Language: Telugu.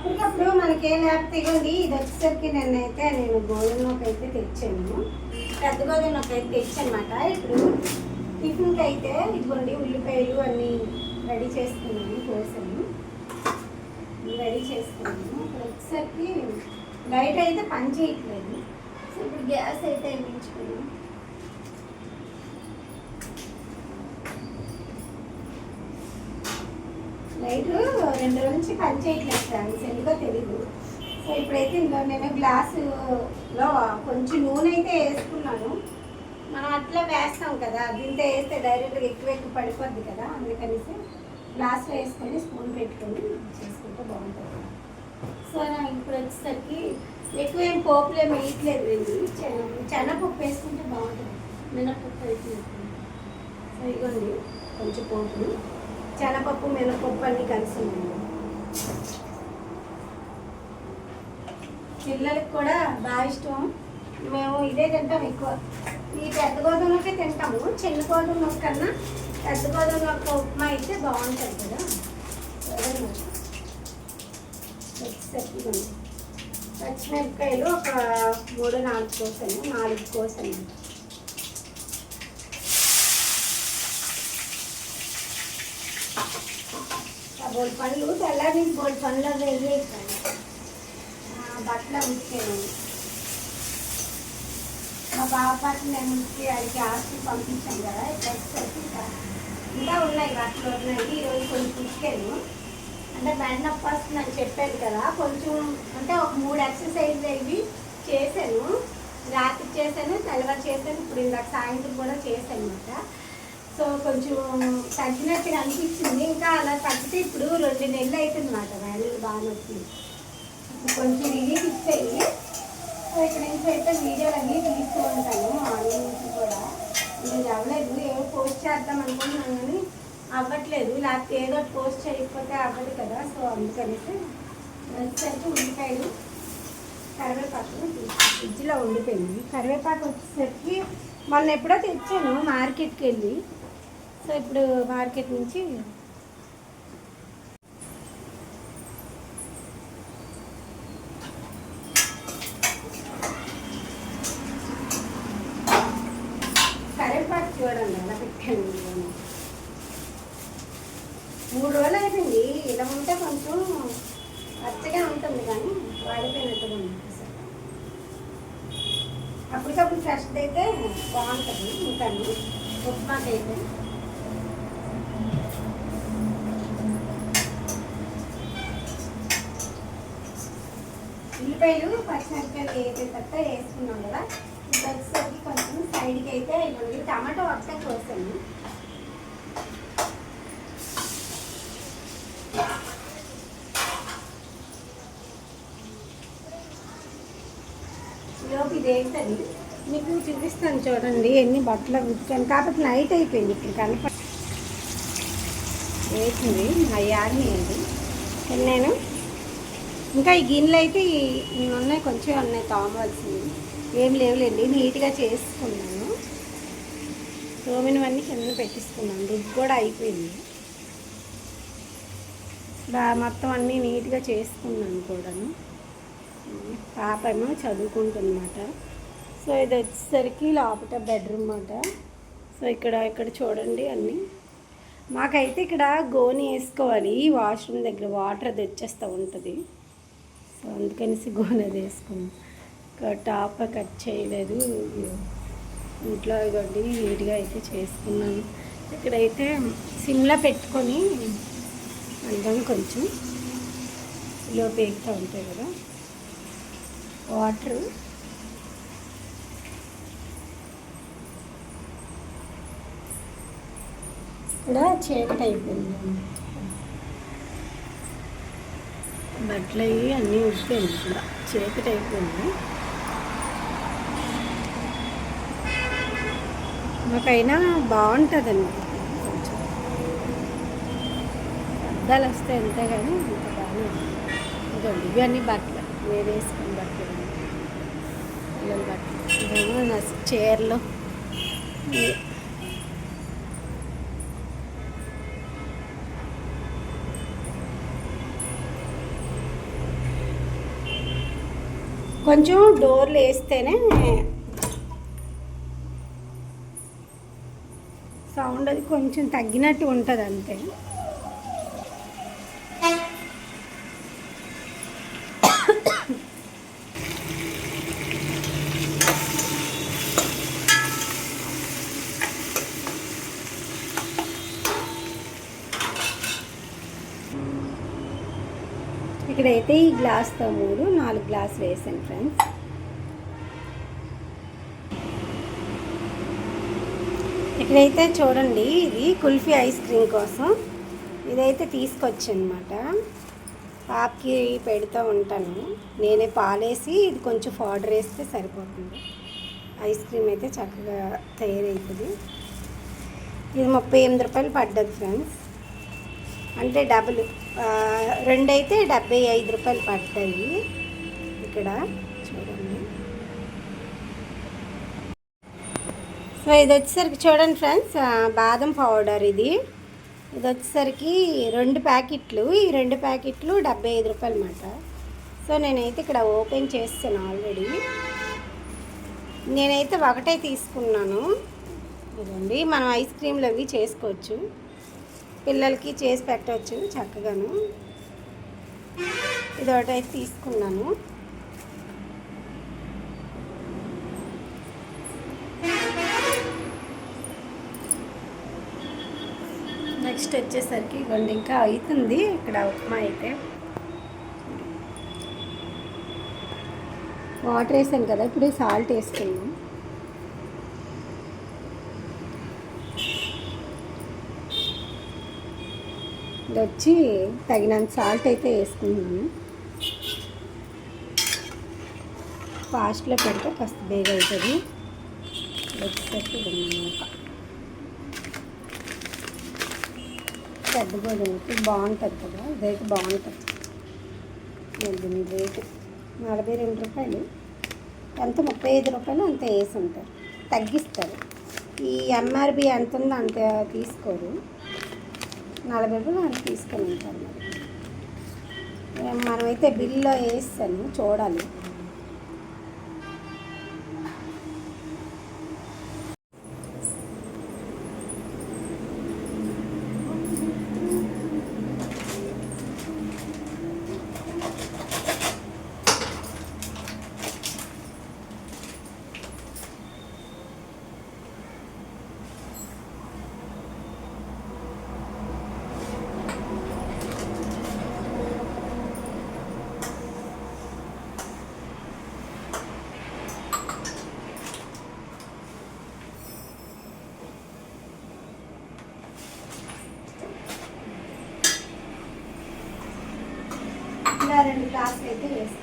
అప్పటికప్పుడు ఏ లేకపోతే ఇవ్వండి ఇది వచ్చేసరికి నేనైతే నేను గోధుమలోకి అయితే తెచ్చాను. పెద్ద గోధుమలోకి అయితే తెచ్చనమాట. ఇప్పుడు టిఫిన్కి అయితే ఇదిగోండి ఉల్లిపాయలు అన్నీ రెడీ చేసుకున్నాను కోసాను. రెడీ చేసుకున్నాను. ఇప్పుడు వచ్చేసరికి లైట్ అయితే పని చేయట్లేదు. సో ఇప్పుడు గ్యాస్ అయితే వెలిగించుకున్నాను లైట్ రెండు రోజుల నుంచి పని చేయట్లేదు ఫ్రెండ్స్ ఎందుకో తెలీదు. సో ఇప్పుడైతే ఇందులో నేను గ్లాసులో కొంచెం నూనె అయితే వేసుకున్నాను. మనం అట్లా వేస్తాం కదా దీంతో వేస్తే డైరెక్ట్గా ఎక్కువ ఎక్కువ పడిపోద్ది కదా అందుకనేసి గ్లాస్లో వేసుకొని స్పూన్ పెట్టుకొని చేసుకుంటే బాగుంటుంది. సో నాకు ఇప్పుడు వచ్చేసరికి ఎక్కువ ఏం పోపులు ఏమి వేయట్లేదు వెళ్ళి చెనపప్పు వేసుకుంటే బాగుంటుంది. మినపప్పు వేసుకుంటుంది సో ఇగోండి కొంచెం పోపులు. శనగపప్పు మినపప్పు అన్నీ కలిసి పిల్లలకి కూడా బాగా ఇష్టం. మేము ఇదే తింటాం ఎక్కువ. ఈ పెద్ద గోధుమలకే తింటాము. చిన్న గోధుమ కన్నా పెద్ద గోధుమ యొక్క ఉప్మా అయితే బాగుంటుంది కదా. పచ్చిమిరపకాయలు ఒక మూడు నాలుగు కోసాను నాలుగు కోసాను బోల్ పనులు తెల్లారి బోల్ పండ్లు అవి బట్టలు ఉంచుకోండి మా బాబాకి నేను ఉంచి అడిగి ఆస్తి పంపించాను కదా ఇప్పుడు ఇంకా ఉన్నాయి బట్టలు ఉన్నాయి. ఈరోజు కొంచెం ఉతికాను అంటే బెండ్ నొప్పి వస్తుందని చెప్పాను కదా కొంచెం అంటే ఒక మూడు ఎక్సర్సైజ్ అవి చేశాను. రాత్రి చేశాను తెల్లవారు చేశాను ఇప్పుడు ఇందాక సాయంత్రం కూడా చేశాను అనమాట సో కొంచెం తగ్గినట్టుగా అనిపించింది. ఇంకా అలా తగ్గితే ఇప్పుడు రెండు నెలలు అవుతుంది మాట వ్యాలీలు బాగా నొప్పి కొంచెం రిలీఫ్ ఇచ్చేయి. సో ఇక్కడ నుంచి అయితే వీడియోలు అన్నీ తీస్తూ ఉంటాను ఆన్లైన్ నుంచి కూడా. ఇది అవ్వలేదు ఏమో పోస్ట్ చేద్దాం అనుకుంటున్నాను కానీ అవ్వట్లేదు. లేకపోతే ఏదో ఒకటి పోస్ట్ చేయకపోతే అవ్వదు కదా. సో అందుకనేసి వచ్చేసరికి ఉల్లిపాయలు కరివేపాకు ఫ్రిడ్జ్లో ఉండిపోయింది. కరివేపాకు వచ్చేసరికి మొన్న ఎప్పుడో తెచ్చాను మార్కెట్కి వెళ్ళి సో ఇప్పుడు మార్కెట్ నుంచి కరివేపాకు చూడండి అలా మూడు రోజులు అయిపోయింది. ఇలా ఉంటే కొంచెం పచ్చగా ఉంటుంది కానీ వాడిపోయినట్టుగా ఉంటుంది సార్ అప్పటికప్పుడు ఫ్రెష్ అయితే బాగుంటుంది ఇంకా ఉప్మాకైతే ఉల్లిపాయలు పచ్చిమిరపకాయలు తప్ప వేసుకున్నాం కదా. ఇప్పుడు వచ్చేసరికి కొంచెం సైడ్కి అయితే ఇప్పుడు టమాటో ఒకటే కోసాను లోపు ఇది వేస్తుంది మీకు చూపిస్తాను చూడండి ఎన్ని బట్టలు ఉతికాను. కాబట్టి నైట్ అయిపోయింది ఇప్పుడు కనప వేసింది. మా యార్ని అండి నేను ఇంకా ఈ గిన్నెలు అయితే ఉన్నాయి కొంచెం ఉన్నాయి తోమవలసినవి. ఏం లేవులేండి నీట్గా చేసుకున్నాను. తోమినవన్నీ కింద పెట్టేసుకున్నాను రుబ్బు కూడా అయిపోయింది. బా మొత్తం అన్నీ నీట్గా చేసుకున్నాను కూడాను. పాప ఏమో చదువుకుంటుందన్నమాట. సో ఇది వచ్చేసరికి లోపల బెడ్రూమ్ అన్నమాట సో ఇక్కడ ఇక్కడ చూడండి అన్నీ. మాకైతే ఇక్కడ గోని వేసుకోవాలి వాష్రూమ్ దగ్గర వాటర్ అది వచ్చేస్తూ ఉంటుంది. సో అందుకనేసి గోని అది వేసుకున్నాం టాప్ కట్ చేయలేదు. ఇంట్లో ఇవ్వండి నీట్గా అయితే చేసుకున్నాను. ఇక్కడైతే సిమ్లా పెట్టుకొని అందరం కొంచెం లో పేగుతూ ఉంటాయి కదా వాటర్. ఇక్కడ చీకటి అయిపోయింది. బట్టలు అవి అన్నీ ఉడిపోయింది కూడా చీకటి అయిపోయింది మాకైనా బాగుంటుందండి. కొంచెం అద్దాలు వస్తే అంతే కానీ అంత బాగానే ఉంది. ఇవన్నీ బట్టలు. వేరే వేసుకుని బట్టలు. పిల్లల బట్టలు. నా చీరలు. కొంచెం డోర్లు వేస్తేనే సౌండ్ అది కొంచెం తగ్గినట్టు ఉంటుంది అంతే ఇక్కడైతే ఈ గ్లాస్తో మూడు నాలుగు గ్లాసులు వేసాను ఫ్రెండ్స్ ఇక్కడైతే చూడండి ఇది కుల్ఫీ ఐస్ క్రీమ్ కోసం ఇదైతే తీసుకొచ్చనమాట. పాపకి పెడుతూ ఉంటాను. నేనే పాలేసి ఇది కొంచెం పౌడర్ వేస్తే సరిపోతుంది. ఐస్ క్రీమ్ అయితే చక్కగా తయారవుతుంది ఇది ముప్పై ఎనిమిది రూపాయలు పడ్డది ఫ్రెండ్స్ అంటే డబుల్. రెండైతే డెబ్బై ఐదు రూపాయలు పడ్డాయి ఇక్కడ చూడండి. సో ఇది వచ్చేసరికి చూడండి ఫ్రెండ్స్ బాదం పౌడర్ ఇది. ఇది వచ్చేసరికి రెండు ప్యాకెట్లు ఈ రెండు ప్యాకెట్లు డెబ్బై ఐదు రూపాయలు అన్నమాట. సో నేనైతే ఇక్కడ ఓపెన్ చేస్తాను ఆల్రెడీ. నేనైతే ఒకటే తీసుకున్నాను. ఇదండి మనం ఐస్ క్రీమ్లు అవి చేసుకోవచ్చు. పిల్లలకి చేసి పెట్టవచ్చు చక్కగాను. ఇది ఒకటి తీసుకున్నాను. నెక్స్ట్ వచ్చేసరికి ఇవ్వండి ఇంకా అవుతుంది ఇక్కడ ఉప్మా అయితే. వాటర్ వేసాను కదా ఇప్పుడు సాల్ట్ వేసుకున్నాం ఇది వచ్చి తగినంత సాల్ట్ అయితే వేసుకున్నాను ఫాస్ట్లో పెడితే కాస్త బేగ అవుతుంది పెద్ద గోధుమకి బాగుంటుంది కదా ఇదైతే బాగుంటుంది. మీ దీని రేటు. నలభై రెండు రూపాయలు. ఎంత? ముప్పై ఐదు రూపాయలు అంత వేసి ఉంటారు తగ్గిస్తారు. ఈ ఎంఆర్బి ఎంత ఉందో అంత తీసుకోరు. నలభై రూపాయలు అంత తీసుకొని ఉంటాను మనమైతే బిల్లో వేస్తాను చూడాలి. టాస్క్ అయితే వేస్తాను